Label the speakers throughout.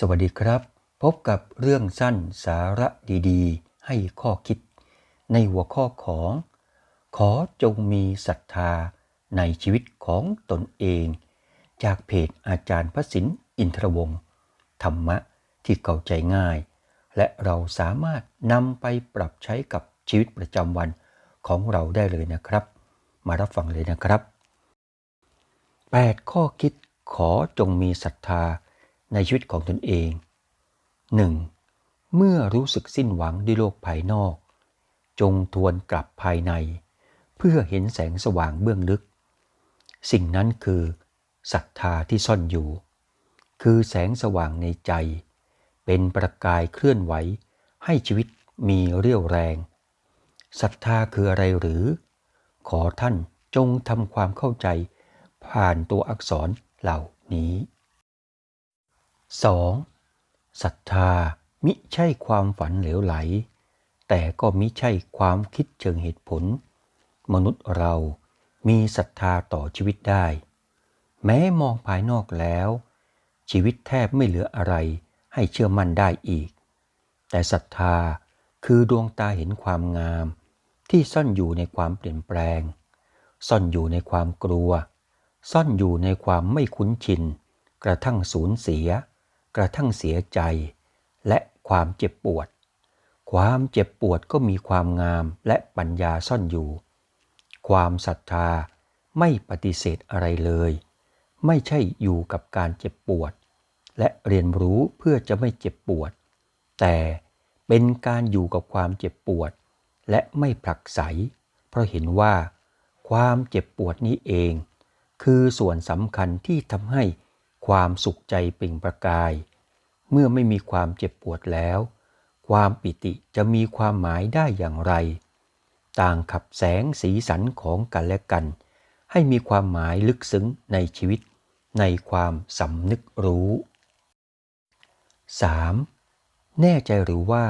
Speaker 1: สวัสดีครับ พบกับเรื่องสั้นสาระดีๆ ให้ข้อคิด ในหัวข้อของ ขอจงมีศรัทธาในชีวิตของตนเอง จากเพจอาจารย์พระสินอินทรวงศ์ธรรมะที่เข้าใจง่าย และเราสามารถนำไปปรับใช้กับชีวิตประจำวันของเราได้เลยนะครับ มารับฟังเลยนะครับ 8 ข้อคิดขอจงมีศรัทธา ในชีวิตของตนเอง 1. เมื่อรู้สึกสิ้นหวังด้วยโลกภายนอก จงทวนกลับภายใน เพื่อเห็นแสงสว่างเบื้องลึก สิ่งนั้นคือศรัทธาที่ซ่อนอยู่ คือแสงสว่างในใจ เป็นประกายเคลื่อนไหวให้ชีวิตมีเรี่ยวแรงศรัทธาคืออะไรหรือ ขอท่านจงทำความเข้าใจผ่านตัวอักษรเหล่านี้ 2. ศรัทธามิใช่ความฝันเหลวไหล แต่ก็มิใช่ความคิดเชิงเหตุผล มนุษย์เรามีศรัทธาต่อชีวิตได้ แม้มองภายนอกแล้ว ชีวิตแทบไม่เหลืออะไรให้เชื่อมั่นได้อีก แต่ศรัทธาคือดวงตาเห็นความงาม ที่ซ่อนอยู่ในความเปลี่ยนแปลง ซ่อนอยู่ในความกลัว ซ่อนอยู่ในความไม่คุ้นชิน กระทั่งสูญเสีย กระทั่งเสียใจ และความเจ็บปวด ความเจ็บปวดก็มีความงามและปัญญาซ่อนอยู่ ความศรัทธาไม่ปฏิเสธอะไรเลย ไม่ใช่อยู่กับการเจ็บปวด และเรียนรู้เพื่อจะไม่เจ็บปวด แต่เป็นการอยู่กับความเจ็บปวด และไม่ผลักไส เพราะเห็นว่า ความเจ็บปวดนี้เอง คือส่วนสำคัญที่ทำให้ ความสุขใจเปล่งประกาย เมื่อไม่มีความเจ็บปวดแล้ว ความปิติจะมีความหมายได้อย่างไร ต่างขับแสงสีสันของกันและกัน ให้มีความหมายลึกซึ้งในชีวิต ในความสำนึกรู้ 3. แน่ใจหรือว่า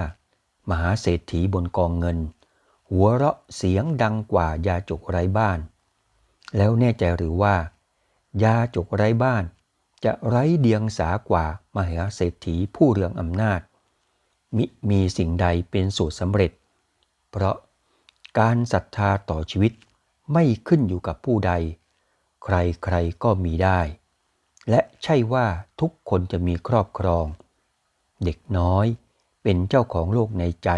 Speaker 1: มหาเศรษฐีบนกองเงิน หัวเราะเสียงดังกว่ายาจกไร้บ้าน แล้วแน่ใจหรือว่า ยาจกไร้บ้าน จะไร้เดียงสากว่ามหาเศรษฐีผู้เรืองอำนาจ มิมีสิ่งใดเป็นสูตรสำเร็จ เพราะการศรัทธาต่อชีวิตไม่ขึ้นอยู่กับผู้ใด ใครๆก็มีได้ และใช่ว่าทุกคนจะมีครอบครอง เด็กน้อยเป็นเจ้าของโลกในใจ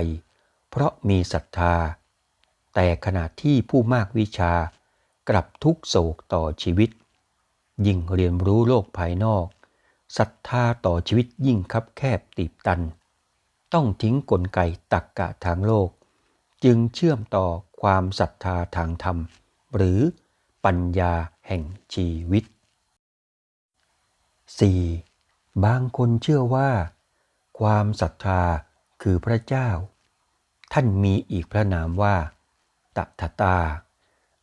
Speaker 1: เพราะมีศรัทธา แต่ขณะที่ผู้มากวิชากลับทุกโศกต่อชีวิต ยิ่งเรียนรู้โลกภายนอกศรัทธาต่อชีวิตยิ่งคับแคบตีบตัน ต้องทิ้งกลไกตักกะทางโลก จึงเชื่อมต่อความศรัทธาทางธรรม หรือปัญญาแห่งชีวิต 4. บางคนเชื่อว่า ความศรัทธาคือพระเจ้า ท่านมีอีกพระนามว่าตถาตา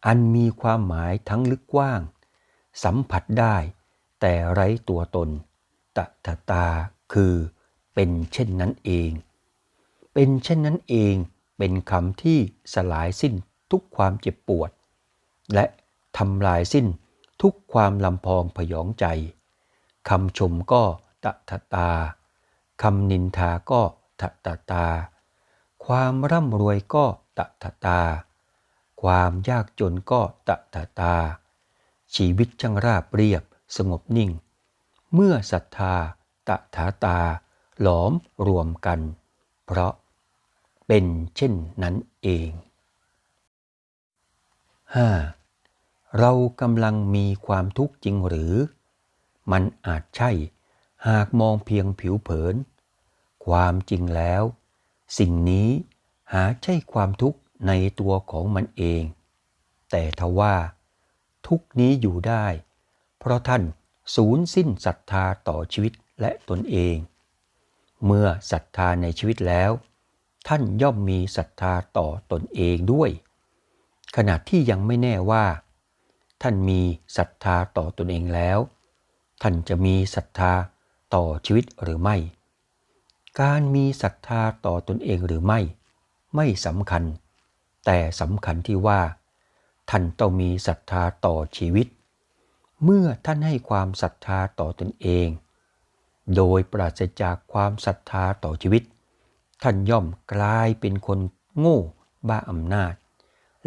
Speaker 1: อันมีความหมายทั้งลึกกว้าง สัมผัสได้ แต่ไร้ตัวตนตถตาคือ เป็นเช่นนั้นเอง เป็นเช่นนั้นเองเป็นคำที่สลายสิ้นทุกความเจ็บปวด และทำลายสิ้นทุกความลำพองพยองใจคำชมก็ตถตาคำนินทาก็ตถตา ความร่ำรวยก็ตถตา ความยากจนก็ตถาตา ชีวิตช่างราบเรียบสงบนิ่ง เมื่อศรัทธาตถาตา หลอมรวมกัน เพราะเป็นเช่นนั้นเอง 5. เรากำลังมีความทุกข์จริงหรือ มันอาจใช่หากมองเพียงผิวเผิน ความจริงแล้ว สิ่งนี้หาใช่ความทุกข์ในตัวของมันเอง แต่ทว่า ทุกนี้อยู่ได้ เพราะท่านสูญสิ้นศรัทธาต่อชีวิตและตนเอง เมื่อศรัทธาในชีวิตแล้ว ท่านย่อมมีศรัทธาต่อตนเองด้วย ขณะที่ยังไม่แน่ว่า ท่านมีศรัทธาต่อตนเองแล้ว ท่านจะมีศรัทธาต่อชีวิตหรือไม่ การมีศรัทธาต่อตนเองหรือไม่ ไม่สำคัญ แต่สำคัญที่ว่า ท่านต้องมีศรัทธาต่อชีวิต เมื่อท่านให้ความศรัทธาต่อตนเอง โดยปราศจากความศรัทธาต่อชีวิต ท่านย่อมกลายเป็นคนโง่บ้าอำนาจ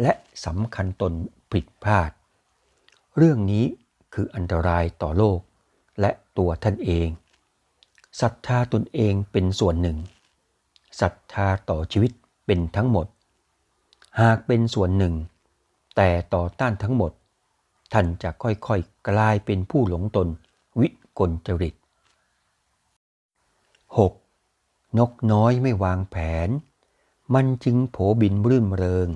Speaker 1: และสำคัญตนผิดพลาด เรื่องนี้คืออันตรายต่อโลกและตัวท่านเองศรัทธาตนเองเป็นส่วนหนึ่งศรัทธาต่อชีวิตเป็นทั้งหมด หากเป็นส่วนหนึ่ง แต่ต่อต้านทั้งหมด ท่านจะค่อยๆ กลายเป็นผู้หลงตน วิกลจริต 6. นกน้อยไม่วางแผน มันจึงโผบินรื่นเริง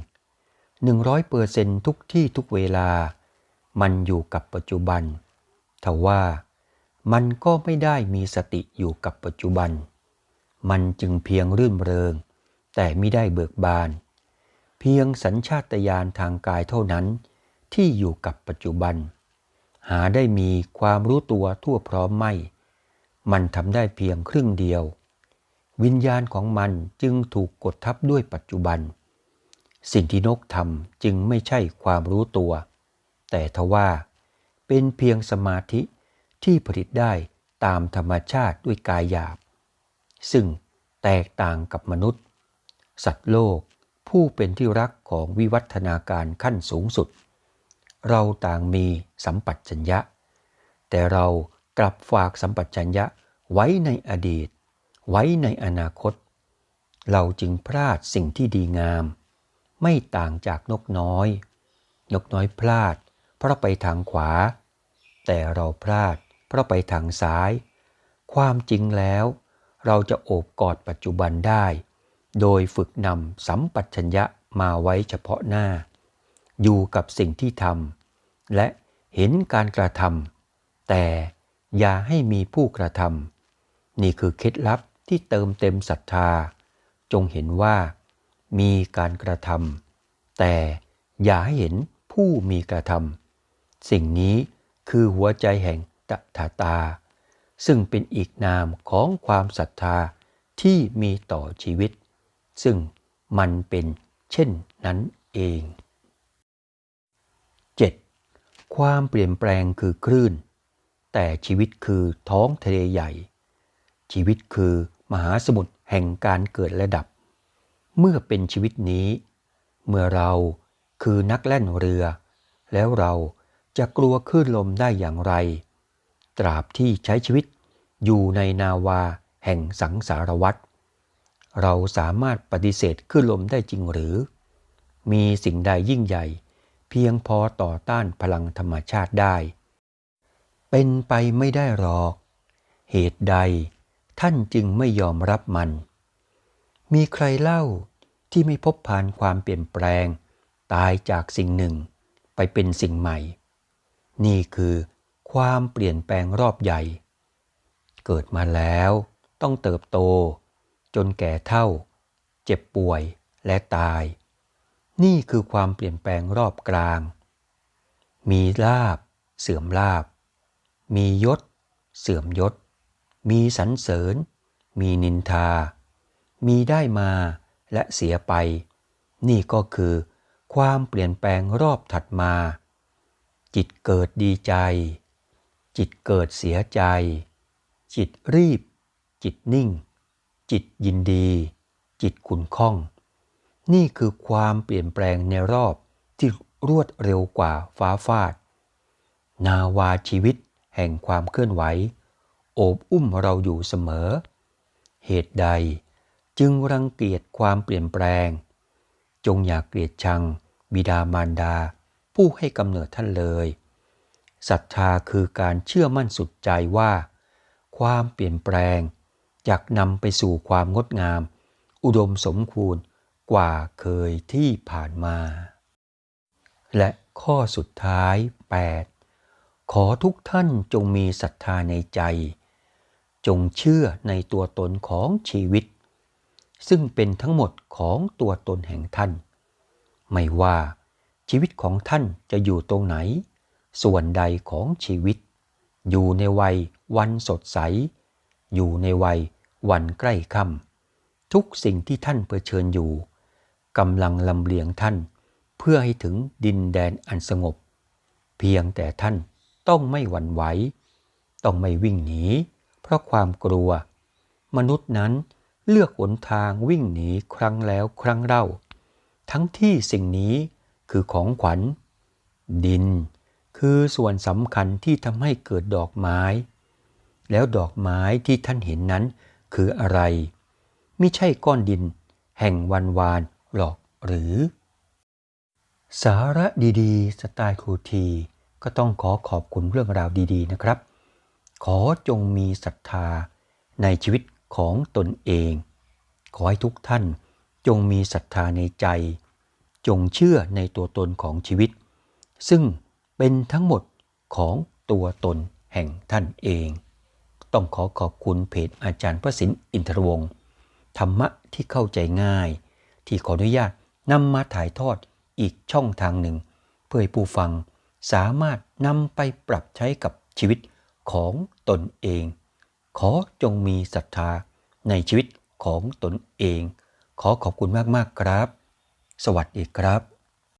Speaker 1: 100เปอร์เซนทุกที่ทุกเวลา มันอยู่กับปัจจุบันทว่ามันก็ไม่ได้มีสติอยู่กับปัจจุบัน มันจึงเพียงรื่นเริง แต่ไม่ได้เบิกบาน พียงสัญชาตญาณทางกายเท่านั้น ที่อยู่กับปัจจุบัน หาได้มีความรู้ตัวทั่วพร้อมไม่ มันทำได้เพียงครึ่งเดียว วิญญาณของมันจึงถูกกดทับด้วยปัจจุบัน สิ่งที่นกทำจึงไม่ใช่ความรู้ตัว แต่ทว่า เป็นเพียงสมาธิที่ผลิตได้ตามธรรมชาติด้วยกายหยาบ ซึ่งแตกต่างกับมนุษย์ สัตว์โลก ผู้เป็นที่รักของวิวัฒนาการขั้นสูงสุด เราต่างมีสัมปัชัญญะ แต่เรากลับฝากสัมปัชัญญะไว้ในอดีต ไว้ในอนาคต เราจึงพลาดสิ่งที่ดีงาม ไม่ต่างจากนกน้อย นกน้อยพลาด เพราะไปทางขวา แต่เราพลาด เพราะไปทางซ้าย ความจริงแล้ว เราจะโอบกอดปัจจุบันได้ โดยฝึกนำสัมปัชัญญะมาไว้เฉพาะหน้า อยู่กับสิ่งที่ทำและเห็นการกระทำแต่อย่าให้มีผู้กระทำนี่คือเคล็ดลับที่เติมเต็มศรัทธา จงเห็นว่า มีการกระทำแต่อย่าให้เห็นผู้มีกระทำสิ่งนี้คือหัวใจแห่งตถาตา ซึ่งเป็นอีกนามของความศรัทธาที่มีต่อชีวิต ซึ่งมันเป็นเช่นนั้นเอง 7. ความเปลี่ยนแปลงคือคลื่น แต่ชีวิตคือท้องทะเลใหญ่ ชีวิตคือมหาสมุทรแห่งการเกิดและดับ เมื่อเป็นชีวิตนี้ เมื่อเราคือนักแล่นเรือ แล้วเราจะกลัวคลื่นลมได้อย่างไร ตราบที่ใช้ชีวิตอยู่ในนาวาแห่งสังสารวัตร เราสามารถปฏิเสธขึ้นลมได้จริงหรือ มีสิ่งใดยิ่งใหญ่ เพียงพอต่อต้านพลังธรรมชาติได้ เป็นไปไม่ได้หรอก เหตุใดท่านจึงไม่ยอมรับมัน มีใครเล่าที่ไม่พบผ่านความเปลี่ยนแปลง ตายจากสิ่งหนึ่งไปเป็นสิ่งใหม่ นี่คือความเปลี่ยนแปลงรอบใหญ่ เกิดมาแล้วต้องเติบโต จนแก่เท่า เจ็บป่วยและตาย นี่คือความเปลี่ยนแปลงรอบกลาง มีลาบ เสื่อมลาบ มียศ เสื่อมยศ มีสรรเสริญ มีนินทา มีได้มาและเสียไป นี่ก็คือความเปลี่ยนแปลงรอบถัดมา จิตเกิดดีใจ จิตเกิดเสียใจ จิตรีบ จิตนิ่ง จิตยินดี จิตขุนข้อง นี่คือความเปลี่ยนแปลงในรอบที่รวดเร็วกว่าฟ้าฟาด นาวาชีวิตแห่งความเคลื่อนไหว โอบอุ้มเราอยู่เสมอ เหตุใดจึงรังเกียจความเปลี่ยนแปลง จงอย่ากเกลียดชัง บิดามารดา ผู้ให้กำเนิดท่านเลยศรัทธาคือการเชื่อมั่นสุดใจว่า ความเปลี่ยนแปลง จะนำไปสู่ความงดงาม อุดมสมควรกว่าเคยที่ผ่านมา และข้อสุดท้าย 8 ขอทุกท่านจงมีศรัทธาในใจ จงเชื่อในตัวตนของชีวิต ซึ่งเป็นทั้งหมดของตัวตนแห่งท่าน ไม่ว่าชีวิตของท่านจะอยู่ตรงไหน ส่วนใดของชีวิต อยู่ในวัยวันสดใส อยู่ในวัยวันใกล้ค่ำทุกสิ่งที่ท่านเผชิญอยู่กำลังลำเลียงท่าน เพื่อให้ถึงดินแดนอันสงบ เพียงแต่ท่านต้องไม่หวั่นไหวต้องไม่วิ่งหนี เพราะความกลัว มนุษย์นั้นเลือกหนทางวิ่งหนีครั้งแล้วครั้งเล่า ทั้งที่สิ่งนี้คือของขวัญ ดิน คือส่วนสำคัญที่ทำให้เกิดดอกไม้ แล้วดอกไม้ที่ท่านเห็นนั้นคืออะไรไม่ใช่ก้อนดิน แห่งวันวานหรอกหรือ สาระดีๆ สไตล์ครูที ก็ต้องขอขอบคุณเรื่องราวดีๆนะครับ ขอจงมีศรัทธาในชีวิตของตนเอง ขอให้ทุกท่านจงมีศรัทธาในใจ จงเชื่อในตัวตนของชีวิต ซึ่งเป็นทั้งหมดของตัวตนแห่งท่านเอง ต้องขอขอบคุณเพจอาจารย์พระสินอินทรวงศ์ธรรมะที่เข้าใจง่าย ที่ขออนุญาตนำมาถ่ายทอดอีกช่องทางหนึ่ง เพื่อให้ผู้ฟังสามารถนำไปปรับใช้กับชีวิตของตนเอง ขอจงมีศรัทธาในชีวิตของตนเอง ขอขอบคุณมากๆครับ สวัสดีครับ